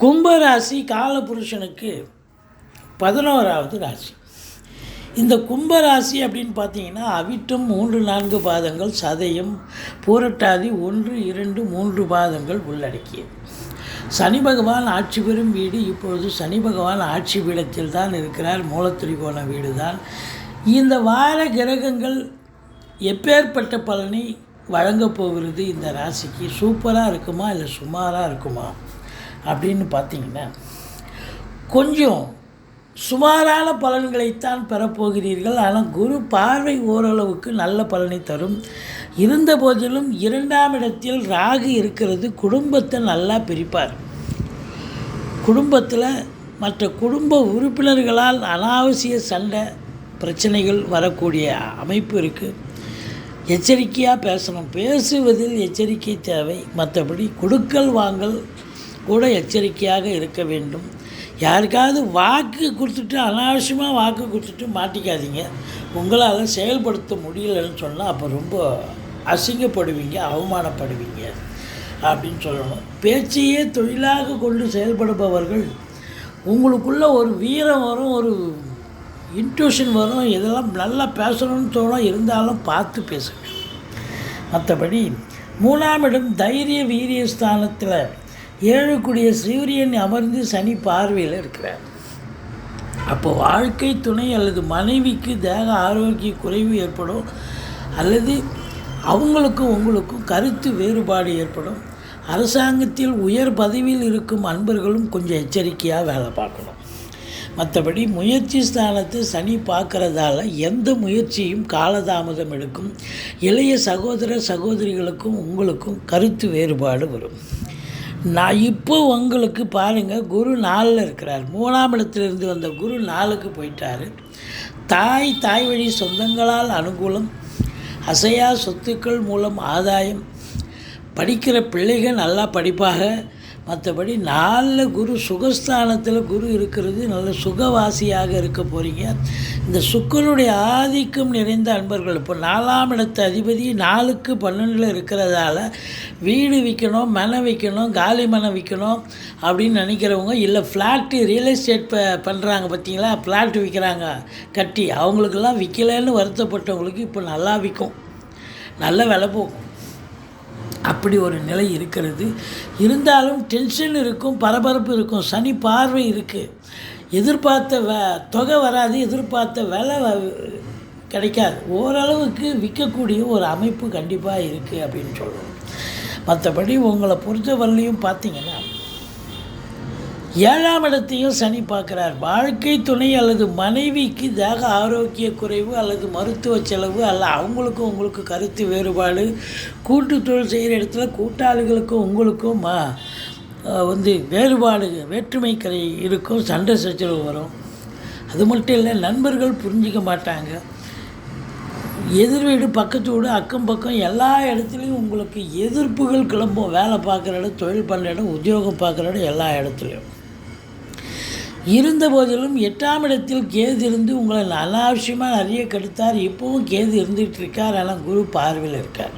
கும்பராசி காலபுருஷனுக்கு பதினோராவது ராசி. இந்த கும்பராசி அப்படின்னு பார்த்தீங்கன்னா அவிட்டம் மூன்று நான்கு பாதங்கள் சதயம் பூரட்டாதி ஒன்று இரண்டு மூன்று பாதங்கள் உள்ளடக்கியது. சனி பகவான் ஆட்சி பெறும் வீடு. இப்பொழுது சனி பகவான் ஆட்சி பீடத்தில் தான் இருக்கிறார். மூலத்திரிகோண வீடு தான் இந்த வார கிரகங்கள் எப்பேற்பட்ட பலனை வழங்கப் போகிறது? இந்த ராசிக்கு சூப்பராக இருக்குமா? இல்லை சுமாராக இருக்குமா? அப்படின்னு பார்த்தீங்கன்னா கொஞ்சம் சுமாரான பலன்களைத்தான் பெறப்போகிறீர்கள். ஆனால் குரு பார்வை ஓரளவுக்கு நல்ல பலனை தரும். இருந்த போதிலும் இரண்டாம் இடத்தில் ராகு இருக்கிறது. குடும்பத்தை நல்லா பிரிப்பார். குடும்பத்தில் மற்ற குடும்ப உறுப்பினர்களால் அனாவசிய சண்டை பிரச்சனைகள் வரக்கூடிய அமைப்பு இருக்குது எச்சரிக்கையாக பேசணும். பேசுவதில் எச்சரிக்கை தேவை. மற்றபடி கொடுக்கல் வாங்கல் கூட எச்சரிக்கையாக இருக்க வேண்டும். யாருக்காவது வாக்கு கொடுத்துட்டு அனாவசியமாக வாக்கு கொடுத்துட்டு மாட்டிக்காதீங்க. உங்களால் செயல்படுத்த முடியலன்னு சொன்னால் அப்போ ரொம்ப அசிங்கப்படுவீங்க அவமானப்படுவீங்க அப்படின்னு சொல்லணும். பேச்சையே தொழிலாக கொண்டு செயல்படுபவர்கள் உங்களுக்குள்ளே ஒரு வீரம் வரும் ஒரு இன்ட்யூஷன் வரும் இதெல்லாம் நல்லா பேசணும்னு தோணும் இருந்தாலும் பார்த்து பேசுங்க. மற்றபடி மூணாம் இடம் தைரிய வீரிய ஸ்தானத்தில் ஏழுக்குடிய சூரியன் அமர்ந்து சனி பார்வையில் இருக்கிறார். அப்போ வாழ்க்கை துணை அல்லது மனைவிக்கு தேக ஆரோக்கிய குறைவு ஏற்படும் அல்லது அவங்களுக்கும் உங்களுக்கும் கருத்து வேறுபாடு ஏற்படும். அரசாங்கத்தில் உயர் பதவியில் இருக்கும் அன்பர்களும் கொஞ்சம் எச்சரிக்கையாக வேலை பார்க்கணும். மற்றபடி முயற்சி ஸ்தானத்தை சனி பார்க்குறதால எந்த முயற்சியும் காலதாமதம் எடுக்கும். இளைய சகோதர சகோதரிகளுக்கும் உங்களுக்கும் கருத்து வேறுபாடு வரும். நான் இப்போ உங்களுக்கு பாருங்கள் குரு நாலில் இருக்கிறார். மூணாம் இடத்திலிருந்து வந்த குரு நாலுக்கு போயிட்டார். தாய் தாய் வழி சொந்தங்களால் அனுகூலம் அசையா சொத்துக்கள் மூலம் ஆதாயம் படிக்கிற பிள்ளைகள் நல்லா படிப்பாக. மற்றபடி நாலில் குரு சுகஸ்தானத்தில் குரு இருக்கிறது நல்ல சுகவாசியாக இருக்க போகிறீங்க இந்த சுக்கரனுடைய ஆதிக்கம் நிறைந்த அன்பர்கள். இப்போ நாலாம் இடத்து அதிபதி நாலுக்கு பன்னெண்டில் இருக்கிறதால வீடு விற்கணும் மனை விற்கணும் காலி மனை விற்கணும் அப்படின்னு நினைக்கிறவங்க இல்லை ஃப்ளாட்டு ரியல் எஸ்டேட் ப பண்ணுறாங்க பார்த்தீங்களா? ஃப்ளாட் விற்கிறாங்க கட்டி. அவங்களுக்கெல்லாம் விற்கலைன்னு வருத்தப்பட்டவங்களுக்கு இப்போ நல்லா விற்கும். நல்ல விலை போகும். அப்படி ஒரு நிலை இருக்கிறது. இருந்தாலும் டென்ஷன் இருக்கும் பரபரப்பு இருக்கும் சனி பார்வை இருக்குது எதிர்பார்த்த வ தொகை வராது எதிர்பார்த்த விலை கிடைக்காது. ஓரளவுக்கு விற்கக்கூடிய ஒரு அமைப்பு கண்டிப்பாக இருக்குது அப்படின்னு சொல்லணும் மற்றபடி உங்களை பொறுத்தவரையிலையும் பார்த்தீங்கன்னா ஏழாம் இடத்தையும் சனி பார்க்குறார். வாழ்க்கை துணை அல்லது மனைவிக்கு தேக ஆரோக்கிய குறைவு அல்லது மருத்துவ செலவு அல்ல அவங்களுக்கும் உங்களுக்கு கருத்து வேறுபாடு. கூட்டு தொழில் செய்கிற இடத்துல கூட்டாளிகளுக்கும் உங்களுக்கும் வந்து வேறுபாடு வேற்றுமை கலை இருக்கும் சண்டை சச்சரவு வரும். அது மட்டும் இல்லை நண்பர்கள் புரிஞ்சிக்க மாட்டாங்க. எதிர் வீடு பக்கத்து வீடு அக்கம் பக்கம் எல்லா இடத்துலையும் உங்களுக்கு எதிர்ப்புகள் கிளம்பும். வேலை பார்க்குற இடம் தொழில் பண்ணுற இடம் உத்தியோகம் பார்க்குற இடம் எல்லா இடத்துலையும். இருந்த போதிலும் எட்டாம் இடத்தில் கேது இருந்து உங்களை அனாவசியமாக நிறைய கெடுத்தார். இப்போவும் கேது இருந்துகிட்டு இருக்கார். ஆனால் குரு பார்வையில் இருக்கார்.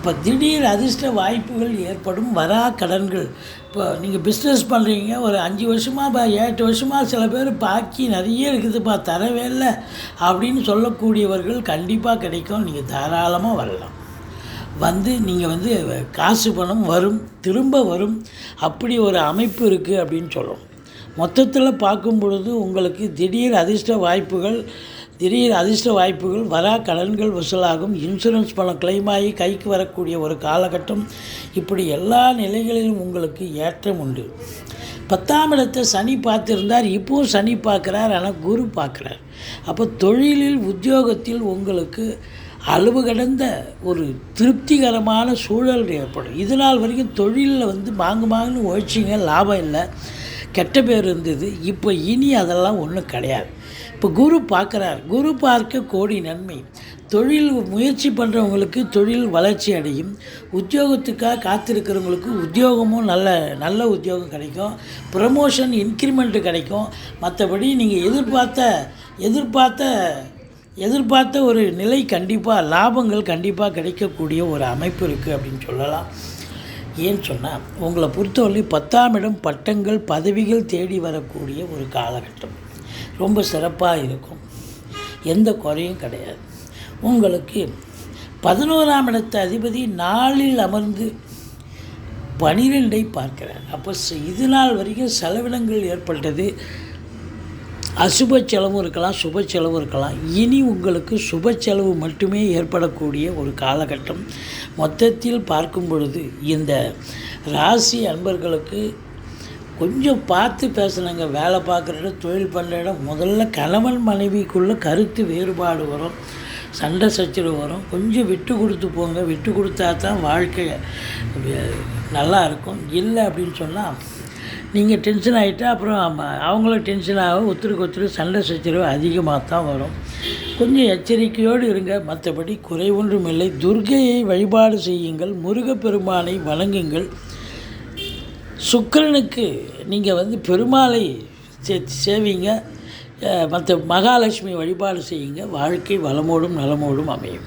அப்போ திடீர் அதிர்ஷ்ட வாய்ப்புகள் ஏற்படும் வரா கடன்கள். இப்போ நீங்கள் பிஸ்னஸ் பண்ணுறீங்க ஒரு அஞ்சு வருஷமாக எட்டு வருஷமாக சில பேர் பாக்கி நிறைய இருக்குதுப்பா தரவே இல்லை அப்படின்னு சொல்லக்கூடியவர்கள் கண்டிப்பாக கிடைக்கும். நீங்கள் தாராளமாக வரலாம். வந்து நீங்கள் வந்து காசு பணம் வரும் திரும்ப வரும். அப்படி ஒரு அமைப்பு இருக்குது அப்படின்னு சொல்லும் மொத்தத்தில் பார்க்கும் பொழுது உங்களுக்கு திடீர் அதிர்ஷ்ட வாய்ப்புகள் திடீர் அதிர்ஷ்ட வாய்ப்புகள் வரா கடன்கள் வசூலாகும் இன்சூரன்ஸ் பணம் கிளைமாகி ஆகி கைக்கு வரக்கூடிய ஒரு காலகட்டம். இப்படி எல்லா நிலைகளிலும் உங்களுக்கு ஏற்றம் உண்டு. பத்தாம் இடத்தை சனி பார்த்துருந்தார் இப்போவும் சனி பார்க்குறார் ஆனால் குரு பார்க்குறார். அப்போ தொழிலில் உத்தியோகத்தில் உங்களுக்கு அளவு கடந்த ஒரு திருப்திகரமான சூழல் ஏற்படும். இது நாள் வரைக்கும் தொழிலில் வந்து மாங்கு மாங்குன்னு உழைச்சிங்க லாபம் இல்லை கெட்ட பேர் இருந்தது. இப்போ இனி அதெல்லாம் ஒன்றும் கிடையாது. இப்போ குரு பார்க்குறார். குரு பார்க்க கோடி நன்மை. தொழில் முயற்சி பண்ணுறவங்களுக்கு தொழில் வளர்ச்சி அடையும். உத்தியோகத்துக்காக காத்திருக்கிறவங்களுக்கு உத்தியோகமும் நல்ல நல்ல உத்தியோகம் கிடைக்கும். ப்ரமோஷன் இன்க்ரிமெண்ட்டு கிடைக்கும். மற்றபடி நீங்கள் எதிர்பார்த்த எதிர்பார்த்த எதிர்பார்த்த ஒரு நிலை கண்டிப்பாக லாபங்கள் கண்டிப்பாக கிடைக்கக்கூடிய ஒரு அமைப்பு இருக்குது அப்படின்னு சொல்லலாம். ஏன்னு சொன்னால் உங்களை பொறுத்தவரை பத்தாம் இடம் பட்டங்கள் பதவிகள் தேடி வரக்கூடிய ஒரு காலகட்டம். ரொம்ப சிறப்பாக இருக்கும். எந்த குறையும் கிடையாது. உங்களுக்கு பதினோராம் இடத்து அதிபதி நாளில் அமர்ந்து பனிரெண்டை பார்க்கிறார். அப்போ இது நாள் வரைக்கும் செலவினங்கள் ஏற்பட்டது. அசுப செலவும் இருக்கலாம் சுப செலவும் இருக்கலாம். இனி உங்களுக்கு சுப செலவு மட்டுமே ஏற்படக்கூடிய ஒரு காலகட்டம். மொத்தத்தில் பார்க்கும் பொழுது இந்த ராசி அன்பர்களுக்கு கொஞ்சம் பார்த்து பேசணுங்க வேலை பார்க்குற இடம் தொழில் பண்ணுற இடம். முதல்ல கணவன் மனைவிக்குள்ளே கருத்து வேறுபாடு வரும். சண்டை சச்சரவு வரும். கொஞ்சம் விட்டு கொடுத்து போங்க. விட்டு கொடுத்தா தான் வாழ்க்கை நல்லா இருக்கும். இல்லை அப்படின்னு சொன்னால் நீங்கள் டென்ஷன் ஆகிட்டா அப்புறம் அவங்களும் டென்ஷன் ஆக ஒத்துருக்கு ஒத்துரு சண்டை சச்சரவு அதிகமாக தான் வரும். கொஞ்சம் எச்சரிக்கையோடு இருங்க. மற்றபடி குறை ஒன்றும் இல்லை துர்கையை வழிபாடு செய்யுங்கள். முருகப்பெருமானை வணங்குங்கள். சுக்கிரனுக்கு நீங்கள் வந்து பெருமாளை சே சேவிங்க. மற்ற மகாலட்சுமி வழிபாடு செய்யுங்க. வாழ்க்கை வளமோடும் நலமோடும் அமையும்.